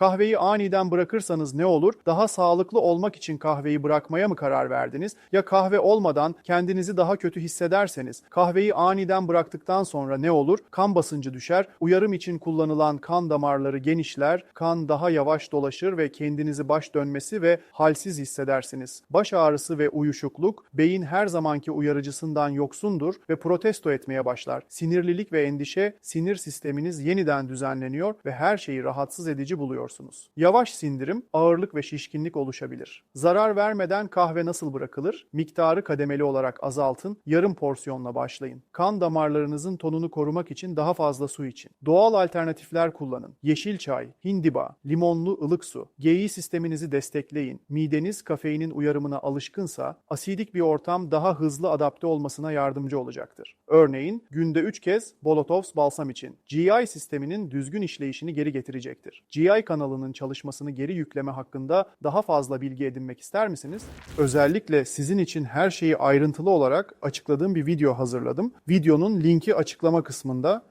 Kahveyi aniden bırakırsanız ne olur? Daha sağlıklı olmak için kahveyi bırakmaya mı karar verdiniz? Ya kahve olmadan kendinizi daha kötü hissederseniz kahveyi aniden bıraktıktan sonra ne olur? Kan basıncı düşer, uyarım için kullanılan kan damarları genişler, kan daha yavaş dolaşır ve kendinizi baş dönmesi ve halsiz hissedersiniz. Baş ağrısı ve uyuşukluk, beyin her zamanki uyarıcısından yoksundur ve protesto etmeye başlar. Sinirlilik ve endişe, sinir sisteminiz yeniden düzenleniyor ve her şeyi rahatsız edici buluyorsunuz. Yavaş sindirim, ağırlık ve şişkinlik oluşabilir. Zarar vermeden kahve nasıl bırakılır? Miktarı kademeli olarak azaltın, yarım porsiyonla başlayın. Kan damarlarınızın tonunu korumak için daha fazla su için. Doğal alternatifler kullanın. Yeşil çay, hindiba, limonlu ılık su. GI sisteminizi destekleyin. Mideniz kafeinin uyarımına alışkınsa asidik bir ortam daha hızlı adapte olmasına yardımcı olacaktır. Örneğin günde 3 kez Bolotovs balsam için. GI sisteminin düzgün işleyişini geri getirecektir. GI kanalının çalışmasını geri yükleme hakkında daha fazla bilgi edinmek ister misiniz? Özellikle sizin için her şeyi ayrıntılı olarak açıkladığım bir video hazırladım. Videonun linki açıklama kısmında.